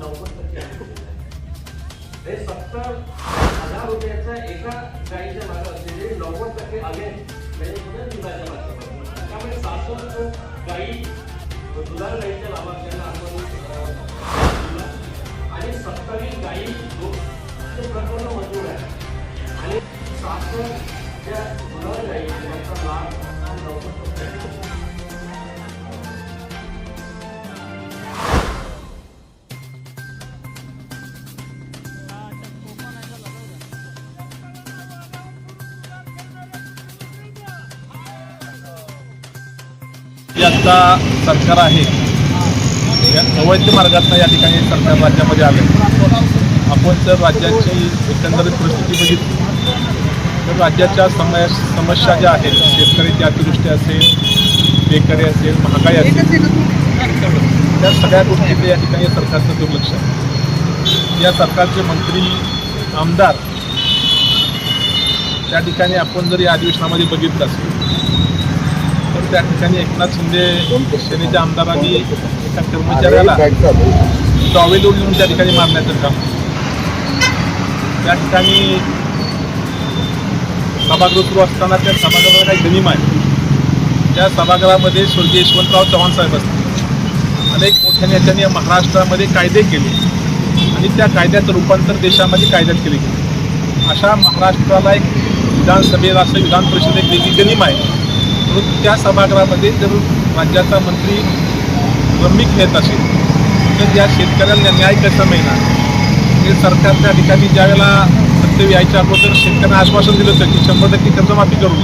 नव्वद टक्के हे सत्तर हजार रुपयाचा एका गाईच्या मागे असलेले नव्वद टक्के आले म्हणजे कुठे दुधाच्या माध्यमातून त्यामुळे सासष्ट गाई दुधार गाईच्या लाभार्थ्यांना आपण आणि सत्तावीस गाई दो- हे प्रकरण मंजूर आहे. आणि सासष्ट त्या दुधार गाई यांचा लाभ नव्वद टक्के जे सरकार आहे या अवैध मार्गातनं या ठिकाणी सरकार राज्यामध्ये आले आपण जर राज्याची एकंदरीत परिस्थिती बघितली तर राज्याच्या समय समस्या ज्या आहेत शेतकऱ्याची अतिवृष्टी असेल बेकारी असेल महागाई असेल त्या सगळ्या गोष्टींकडे या ठिकाणी सरकारचं दुर्लक्ष आहे. या सरकारचे मंत्री आमदार त्या ठिकाणी आपण जर या अधिवेशनामध्ये बघितलं असेल त्या ठिकाणी एकनाथ शिंदे सेनेच्या आमदारांनी एका कर्मचाऱ्याला टॉवेल ओढून त्या ठिकाणी मारण्याचं काम. त्या ठिकाणी सभागृह सुरू असताना त्या सभागृहाला काही गनिम आहे. त्या सभागृहामध्ये स्वर्गीय यशवंतराव चव्हाण साहेब असतात. अनेक मोठ्या नेत्यांनी महाराष्ट्रामध्ये कायदे केले आणि त्या कायद्याचं रूपांतर देशामध्ये कायद्यात केले गेले. अशा महाराष्ट्राला एक विधानसभेला असं विधान परिषद एक गनिम आहे. परंतु त्या सभागृहामध्ये जर राज्याचा मंत्री रम्मी खेळत असेल तर या शेतकऱ्यांना न्याय कसा मिळणार? हे सरकार त्या ठिकाणी ज्यावेळेला सत्य यायच्या अगोदर शेतकऱ्यांना आश्वासन दिलं होतं की शंभर टक्के कर्जमाफी करू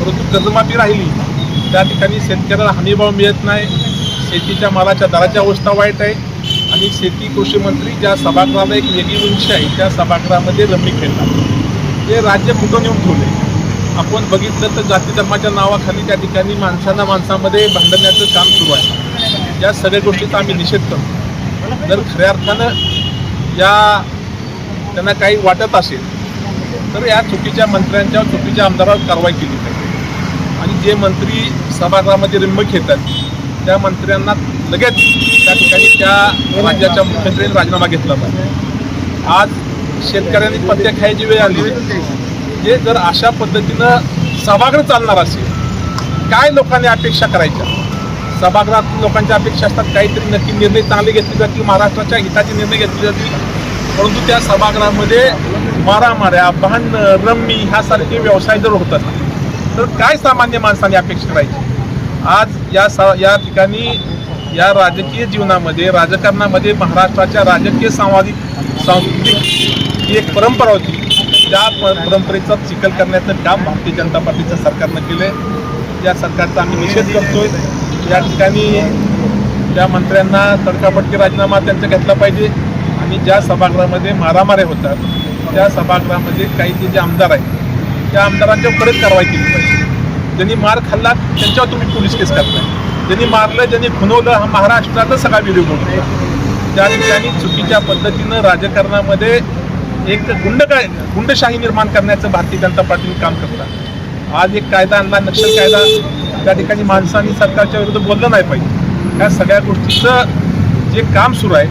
परंतु कर्जमाफी राहिली. त्या ठिकाणी शेतकऱ्याला हमीभाव मिळत नाही शेतीच्या मालाच्या दराची अवस्था वाईट आहे आणि शेती कृषी मंत्री ज्या सभागृहाला एक वेगळी उंची आहे त्या सभागृहामध्ये रमी खेळतात हे राज्य कुठं नेऊन ठेवले आपण बघितलं तर जाती धर्माच्या नावाखाली त्या ठिकाणी माणसांना माणसामध्ये भांडण्याचं काम सुरू आहे. या सगळ्या गोष्टीचा आम्ही निषेध करतो. जर खऱ्या अर्थानं या त्यांना काही वाटत असेल तर या चुकीच्या मंत्र्यांच्या चुकीच्या आमदारावर कारवाई केली पाहिजे. आणि जे मंत्री सभागृहामध्ये रिंबक घेतात त्या मंत्र्यांना लगेच त्या ठिकाणी त्या राज्याच्या मुख्यमंत्र्यांनी राजीनामा घेतला पाहिजे. आज शेतकऱ्यांनी पत्ते खायची वेळ आली. हे जर अशा पद्धतीनं सभागृह चालणार असेल काय लोकांनी अपेक्षा करायच्या? सभागृहात लोकांच्या अपेक्षा असतात काहीतरी नक्की निर्णय चांगले घेतले जातील महाराष्ट्राच्या हिताचे निर्णय घेतले जातील. परंतु त्या सभागृहामध्ये मारामाऱ्या भांडणं रम्मी ह्यासारखे व्यवसाय जर होतात तर काय सामान्य माणसाने अपेक्षा करायची? आज या सा या ठिकाणी या राजकीय जीवनामध्ये राजकारणामध्ये महाराष्ट्राच्या राजकीय सामाजिक सांस्कृतिक ही एक परंपरा होती. त्या परंपरेचा चिखल करण्याचं काम भारतीय जनता पार्टीच्या सरकारनं केलं या सरकारचा आम्ही निषेध करतोय. या ठिकाणी त्या मंत्र्यांना तडकाफडकी राजीनामा त्यांचा घेतला पाहिजे. आणि ज्या सभागृहामध्ये मारामाऱ्या होतात त्या सभागृहामध्ये काही जे जे आमदार आहेत त्या आमदारांच्यावर परत कारवाई केली पाहिजे. ज्यांनी मार खाल्ला त्यांच्यावर तुम्ही पोलीस केस करताय. ज्यांनी मारलं ज्यांनी खुनवलं हा महाराष्ट्राचा सगळा व्हिडिओ बोलतो त्या ठिकाणी चुकीच्या पद्धतीनं राजकारणामध्ये एक गुंड काय गुंडशाही निर्माण करण्याचं भारतीय जनता पार्टीने काम करतात आज एक कायदा आणला नक्षल कायदा त्या ठिकाणी माणसांनी सरकारच्या विरुद्ध बोललं नाही पाहिजे. या सगळ्या गोष्टीचं जे काम सुरू आहे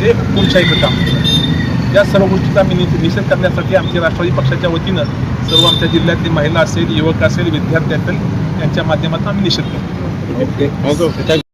ते हुकुमशाहीचं काम सुरू आहे. या सर्व गोष्टीचा आम्ही नि- निषेध करण्यासाठी आमच्या राष्ट्रवादी पक्षाच्या वतीनं सर्व आमच्या जिल्ह्यातली महिला असेल युवक असेल विद्यार्थी असेल यांच्या माध्यमातून आम्ही निषेध करतो. ओके.